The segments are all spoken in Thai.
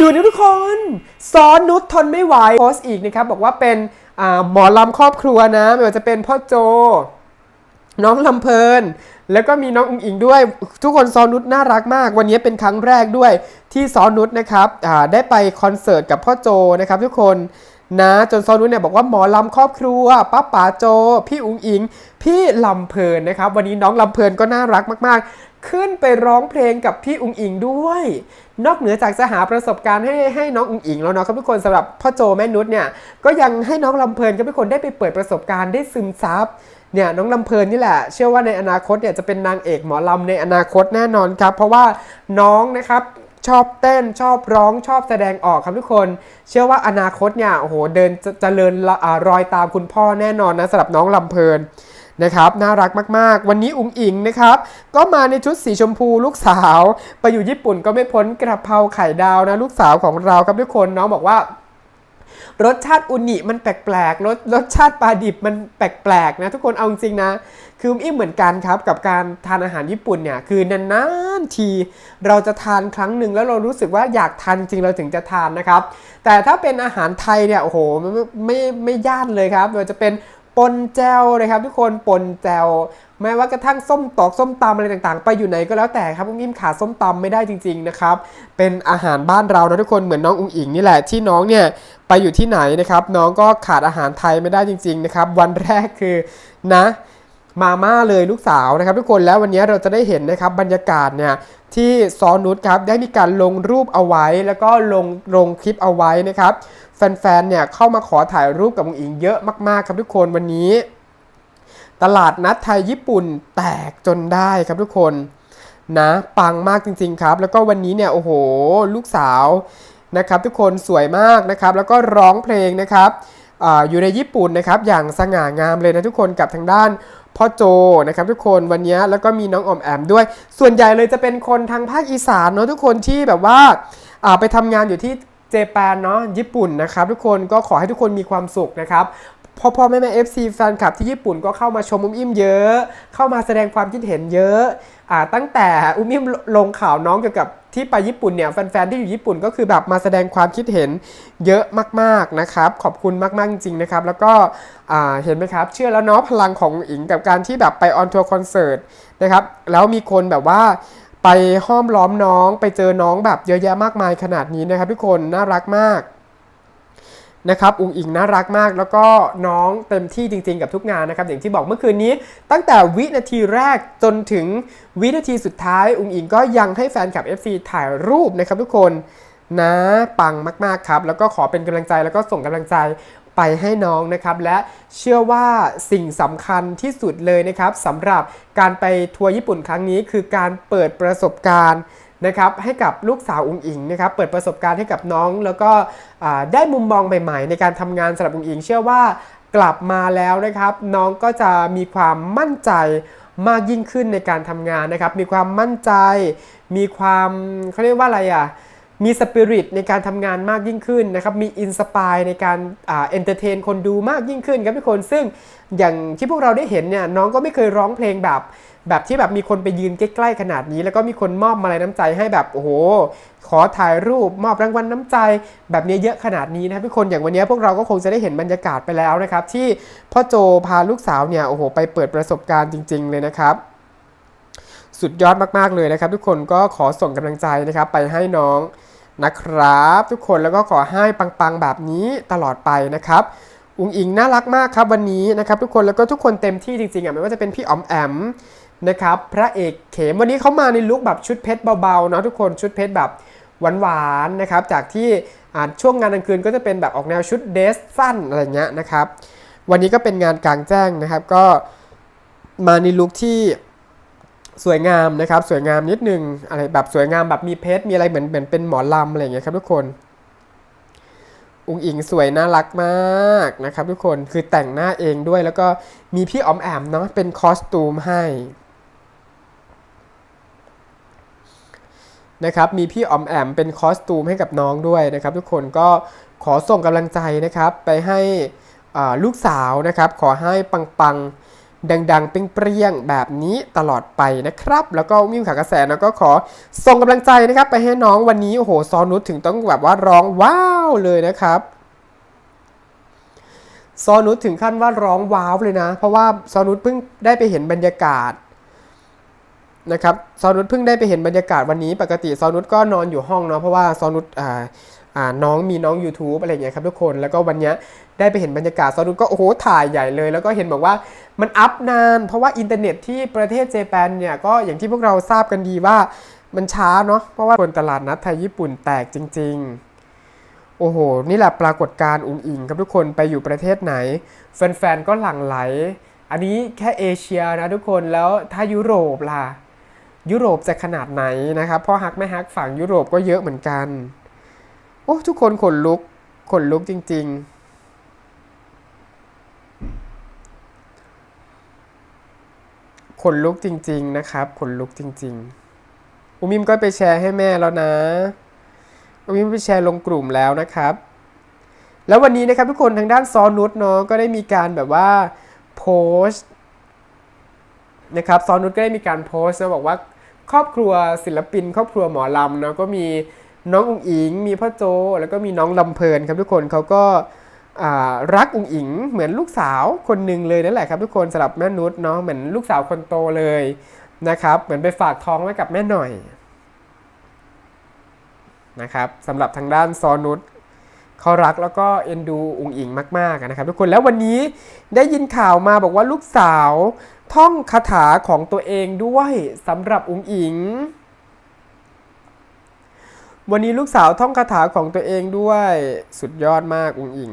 ดูนทุกคนซ้อนนุชทนไม่ไหวโพสต์อีกนะครับบอกว่าเป็นหมอลำครอบครัวนะไม่ว่าจะเป็นพ่อโจ น้องลำเพลิน แล้วก็มีน้องอุงอิงด้วย ทุกคนซอนนุชน่ารักมาก วันนี้เป็นครั้งแรกด้วยที่ซอนนุชนะครับได้ไปคอนเสิร์ตกับพ่อโจนะครับทุกคน นะ จนซอนุชเนี่ยบอกว่าหมอลำครอบครัวป้าป๋าโจ พี่อุ๋งอิง พี่ลำเพลินนะครับ วันนี้น้องลำเพลินก็น่ารักมาก ๆ ขึ้นไปร้องเพลงกับพี่อุ๋งอิงด้วย นอกเหนือจากจะหาประสบการณ์ให้ให้น้องอุ๋งอิงแล้วเนาะครับทุกคนสำหรับพ่อโจแม่นุชเนี่ยก็ยังให้น้องลำเพลินกับทุกคนได้ไปเปิดประสบการณ์ได้ซึมซับเนี่ยน้องลำเพลินนี่แหละ เชื่อว่าในอนาคตเนี่ยจะเป็นนางเอกหมอลำในอนาคตแน่นอนครับ เพราะว่าน้องนะครับ ชอบเต้นชอบร้องชอบแสดงออกครับทุกคน เชื่อว่าอนาคตเนี่ยโอ้โหเดินจเจริญรอยตามคุณพ่อแน่นอนนะสำหรับน้องลำเพลินนะครับน่ารักมากๆ วันนี้อุ๋งอิงนะครับ ก็มาในชุดสีชมพูลูกสาว ไปอยู่ญี่ปุ่นก็ไม่พ้นกระเพราไข่ดาวนะลูกสาวของเราครับทุกคนน้องบอกว่ารสชาติอุนิมันแปลกๆรสรสชาติปลาดิบมันแปลกๆนะทุกคนเอาจริงๆนะ คืออิ่มเหมือนกันครับกับการทานอาหารญี่ปุ่นเนี่ยคือนาน ที เราจะทานครั้งหนึ่งแล้วเรารู้สึกว่าอยากทานจริงเราถึงจะทานนะครับ แต่ถ้าเป็นอาหารไทยเนี่ยโอ้โหไม่ไม่ไม่ย่านเลยครับไม่ว่าจะเป็นปนแจวนะครับ ทุกคนปนแจวแม้ว่ากระทั่งส้มตอกส้มตำอะไรต่างๆ ไปอยู่ไหนก็แล้วแต่ครับอุ้งอิมขาดส้มตำไม่ได้จริง ๆนะครับ เป็นอาหารบ้านเรานะทุกคนเหมือนน้องอุ้งอิงนี่แหละที่น้องเนี่ยไปอยู่ที่ไหนนะครับ น้องก็ขาดอาหารไทยไม่ได้จริง ๆนะครับ วันแรกคือนะ มาม่าเลยลูกสาวนะครับ ทุกคนแล้ววันนี้เราจะได้เห็นนะครับบรรยากาศเนี่ยที่ซอนุชครับได้มีการลงรูปเอาไว้ แล้วก็ลงลงคลิปเอาไว้นะครับ แฟนๆเนี่ยเข้ามาขอถ่ายรูปกับองอิงเยอะมากๆครับทุกคนวันนี้ ตลาดนัดไทยญี่ปุ่นแตกจนได้ครับทุกคนนะปังมากจริง ๆครับ แล้วก็วันนี้เนี่ยโอ้โห ลูกสาวนะครับ ทุกคนสวยมากนะครับ แล้วก็ร้องเพลงนะครับออยู่ในญี่ปุ่นนะครับ อย่างสง่างามเลยนะทุกคนกับทางด้าน พ่อโจนะครับทุกคนวันนี้แล้วก็มีน้องออมแอมด้วย ส่วนใหญ่เลยจะเป็นคนทางภาคอีสานเนาะทุกคนที่แบบว่าอ่าไปทำงานอยู่ที่เจแปนเนาะญี่ปุ่นนะครับทุกคนก็ขอให้ทุกคนมีความสุขนะครับ พ่อพ่อแม่แม่เอฟซีแฟนคลับที่ญี่ปุ่นก็เข้ามาชมอุ้มอิ่มเยอะ เข้ามาแสดงความคิดเห็นเยอะอ่าตั้งแต่อุ้มอิ่มลงข่าวน้องเกี่ยวกับที่ไปญี่ปุ่นเนี่ยแฟนๆที่อยู่ญี่ปุ่นก็คือแบบมาแสดงความคิดเห็นเยอะมากๆนะครับ ขอบคุณมากๆจริงๆนะครับ แล้วก็เห็นไหมครับ เชื่อแล้วเนาะพลังของอิงกับการที่แบบไปออนทัวร์คอนเสิร์ตนะครับแล้วมีคนแบบว่าไปห้อมล้อมน้องไปเจอน้องแบบเยอะแยะมากมายขนาดนี้นะครับทุกคนน่ารักมาก นะครับอุงอิงน่ารักมาก แล้วก็น้องเต็มที่จริง ๆ กับทุกงานนะครับ อย่างที่บอกเมื่อคืนนี้ ตั้งแต่วินาทีแรกจนถึงวินาทีสุดท้าย อุงอิงก็ยังให้แฟนคลับ FC ถ่ายรูปนะครับทุกคนนะปังมาก ๆ ครับ แล้วก็ขอเป็นกำลังใจแล้วก็ส่งกำลังใจไปให้น้องนะครับ และเชื่อว่าสิ่งสำคัญที่สุดเลยนะครับสำหรับการไปทัวร์ญี่ปุ่นครั้งนี้ คือการเปิดประสบการณ์ นะครับให้กับลูกสาวอุงอิงนะครับเปิดประสบการณ์ให้กับน้อง แล้วก็ได้มุมมองใหม่ๆ ในการทำงานสำหรับอุงอิง เชื่อว่ากลับมาแล้วนะครับ น้องก็จะมีความมั่นใจมากยิ่งขึ้นในการทำงานนะครับ มีความมั่นใจ มีความเขาเรียกว่าอะไรอะ มีสปิริตในการทำงานมากยิ่งขึ้นนะครับ มีอินสปายในการเอนเตอร์เทนคนดูมากยิ่งขึ้นครับทุกคนซึ่งอย่างที่พวกเราได้เห็นเนี่ยน้องก็ไม่เคยร้องเพลงแบบแบบที่แบบมีคนไปยืนใกล้ๆขนาดนี้ แล้วก็มีคนมอบมาลัยน้ำใจให้แบบโอ้โห ขอถ่ายรูปมอบรางวัลน้ำใจ แบบนี้เยอะขนาดนี้นะครับทุกคนอย่างวันนี้พวกเราก็คงจะได้เห็นบรรยากาศไปแล้วนะครับ ที่พ่อโจพาลูกสาวเนี่ยโอ้โหไปเปิดประสบการณ์จริง ๆ เลยนะครับสุดยอดมากๆเลยนะครับ ทุกคนก็ขอส่งกำลังใจนะครับไปให้น้อง นะครับ ทุกคนแล้วก็ขอให้ปังๆแบบนี้ตลอดไปนะครับอุงอิงน่ารักมากครับวันนี้นะครับ ทุกคนแล้วก็ทุกคนเต็มที่จริงๆอะไม่ว่าจะเป็นพี่อ๋อมแอมนะครับพระเอกเขมวันนี้เขามาในลุคแบบชุดเพชรเบาๆเนาะทุกคนชุดเพชรแบบหวานๆนะครับจากที่ช่วงงานกลางคืนก็จะเป็นแบบออกแนวชุดเดรสสั้นอะไรเงี้ยนะครับ วันนี้ก็เป็นงานกลางแจ้งนะครับ ก็มาในลุคที่ สวยงามนะครับ สวยงามนิดนึงอะไรแบบสวยงามแบบมีเพชรมีอะไรเหมือนเหมือนเป็นหมอลำอะไรอย่างเงี้ยครับทุกคนอุงอิงสวยน่ารักมากนะครับ ทุกคนคือแต่งหน้าเองด้วย แล้วก็มีพี่ออมแอมเนาะเป็นคอสตูมให้นะครับมีพี่ออมแอมเป็นคอสตูมให้กับน้องด้วยนะครับ ทุกคนก็ขอส่งกำลังใจนะครับ ไปให้ลูกสาวนะครับ ขอให้ปังๆ ดังๆ เปรี้ยงๆ แบบนี้ตลอดไปนะครับ แล้วก็มิวขากระแสนะก็ขอส่งกำลังใจนะครับ ไปให้น้องวันนี้โอ้โหซอนุชถึงต้องแบบว่าร้องว้าวเลยนะครับซอนุชถึงขั้นว่าร้องว้าวเลยนะ เพราะว่าซอนุชเพิ่งได้ไปเห็นบรรยากาศนะครับซอนุชเพิ่งได้ไปเห็นบรรยากาศวันนี้ ปกติซอนุชก็นอนอยู่ห้องเนาะเพราะว่าซอนุชอ่า น้องมีน้อง YouTube อะไรอย่างเงี้ยครับทุกคนแล้วก็วันนี้ได้ไปเห็นบรรยากาศซอนุชก็โอ้โหถ่ายใหญ่เลย แล้วก็เห็นบอกว่ามันอัพนาน เพราะว่าอินเทอร์เน็ตที่ประเทศเจแปนเนี่ยก็อย่างที่พวกเราทราบกันดีว่ามันช้าเนาะเพราะว่าคนตลาดนัดไทยญี่ปุ่นแตกจริง ๆโอ้โห นี่แหละปรากฏการณ์อุ๋งอิงครับทุกคนไปอยู่ประเทศไหน แฟนๆ ก็หลั่งไหล อันนี้แค่เอเชียนะทุกคนแล้วถ้ายุโรปล่ะ ยุโรปจะขนาดไหนนะครับพราะฮักไม่ฮักฝั่งยุโรปก็เยอะเหมือนกัน โอ้ทุกคนขนลุกขนลุกจริง ๆ ขนลุกจริง ๆ นะครับ ขนลุกจริง ๆ อุมิมก็ไปแชร์ให้แม่แล้วนะ อุมิมไปแชร์ลงกลุ่มแล้วนะครับ แล้ววันนี้นะครับทุกคนทางด้านซอนุชเนาะก็ได้มีการแบบว่าโพสต์นะครับซอนุชก็ได้มีการโพสต์นะบอกว่าครอบครัวศิลปิน ครอบครัวหมอลำเนาะก็มี น้องอุ๋งอิง มีพ่อโจ แล้วก็มีน้องลำเพลินครับทุกคนเขาก็รักอุ๋งอิง เหมือนลูกสาวคนหนึ่งเลยนั่นแหละครับทุกคนสำหรับแม่นุชเนาะเหมือนลูกสาวคนโตเลยนะครับ เหมือนไปฝากท้องไว้กับแม่หน่อยนะครับสำหรับทางด้านซอนุชเขารักแล้วก็เอ็นดูอุงอิงมากๆนะครับทุกคนแล้ววันนี้ได้ยินข่าวมาบอกว่าลูกสาวท่องคาถาของตัวเองด้วยสำหรับอุงอิง วันนี้ลูกสาวท่องคาถาของตัวเองด้วยสุดยอดมากอุงอิง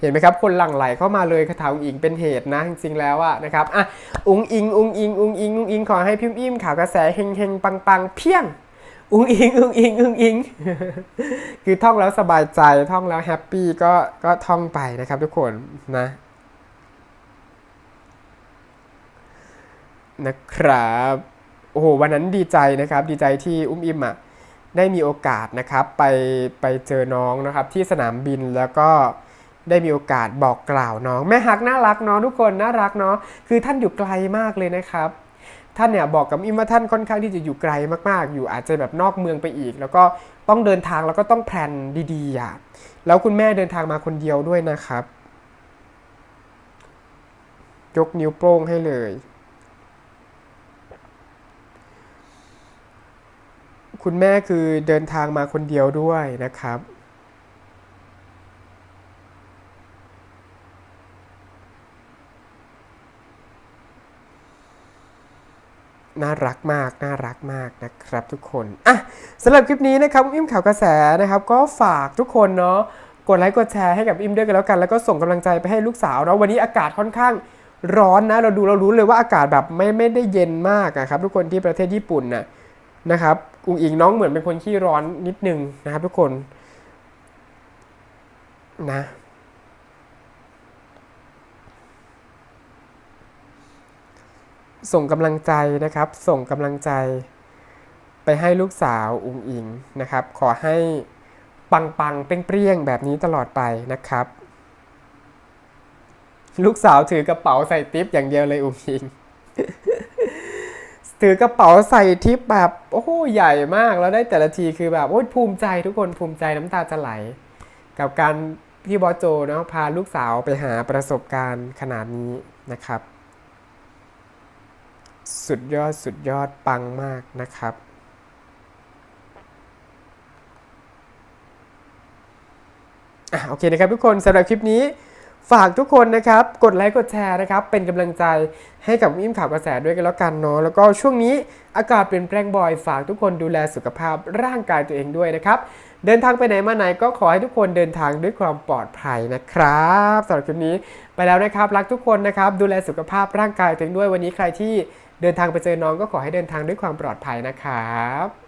เห็นไหมครับ คนหลั่งไหลเข้ามาเลยคาถาอุงอิงเป็นเหตุนะจริงๆแล้วอะนะครับอะอุงอิงอุงอิงอุงอิงอุงอิงขอให้พิมพ์อิ่มข่าวกระแสเฮงเฮงปังปังเพียงอุงอิงอุงอิงอุงอิง คือท่องแล้วสบายใจท่องแล้วแฮปปี้ก็ก็ท่องไปนะครับทุกคนนะนะครับ โอ้โห วันนั้นดีใจนะครับ ดีใจที่อุ้มอิมอะ ได้มีโอกาสนะครับไปไปเจอน้องนะครับที่สนามบินแล้วก็ได้มีโอกาสบอกกล่าวน้อง แม่ฮักน่ารักเนาะทุกคนน่ารักเนาะคือท่านอยู่ไกลมากเลยนะครับ ท่านเนี่ยบอกกับอิมว่าท่านค่อนข้างที่จะอยู่ไกลมากๆ อยู่อาจจะแบบนอกเมืองไปอีก แล้วก็ต้องเดินทางแล้วก็ต้องแพลนดีๆอะแล้วคุณแม่เดินทางมาคนเดียวด้วยนะครับ ยกนิ้วโป้งให้เลย คุณแม่คือเดินทางมาคนเดียวด้วยนะครับ น่ารักมาก น่ารักมากนะครับทุกคน อะสำหรับคลิปนี้นะครับอิมข่าวกระแสนะครับ ก็ฝากทุกคนเนาะกดไลค์กดแชร์ให้กับอิมด้วยกันแล้วกัน แล้วก็ส่งกำลังใจไปให้ลูกสาวเนาะวันนี้อากาศค่อนข้างร้อนนะเราดูเรารู้เลยว่าอากาศแบบไม่ไม่ได้เย็นมากอะครับ ทุกคนที่ประเทศญี่ปุ่นน่ะ นะครับอุ๋งอิงน้องเหมือนเป็นคนขี้ร้อนนิดนึงนะครับทุกคนนะส่งกำลังใจนะครับ ส่งกำลังใจไปให้ลูกสาวอุ๋งอิงนะครับ ขอให้ปังปังๆเปรี้ยงๆแบบนี้ตลอดไปนะครับ ลูกสาวถือกระเป๋าใส่ทิปอย่างเดียวเลยอุ๋งอิง ถือกระเป๋าใส่ทิปแบบโอ้โหใหญ่มากแล้วได้แต่ละทีคือแบบโอ้ยภูมิใจทุกคนภูมิใจน้ำตาจะไหล กับการที่บอสโจเนาะพาลูกสาวไปหาประสบการณ์ขนาดนี้นะครับ สุดยอดสุดยอดปังมากนะครับอะโอเคนะครับทุกคนสำหรับคลิปนี้ ฝากทุกคนนะครับ กดไลค์กดแชร์นะครับ เป็นกำลังใจให้กับอิมข่าวกระแสด้วยกันแล้วกันเนาะแล้วก็ช่วงนี้อากาศเปลี่ยนแปลงบ่อยฝากทุกคนดูแลสุขภาพร่างกายตัวเองด้วยนะครับ เดินทางไปไหนมาไหนก็ขอให้ทุกคนเดินทางด้วยความปลอดภัยนะครับสำหรับคลิปนี้ไปแล้วนะครับ รักทุกคนนะครับ ดูแลสุขภาพร่างกายตัวเองด้วยวันนี้ใครที่เดินทางไปเจอน้องก็ขอให้เดินทางด้วยความปลอดภัยนะครับ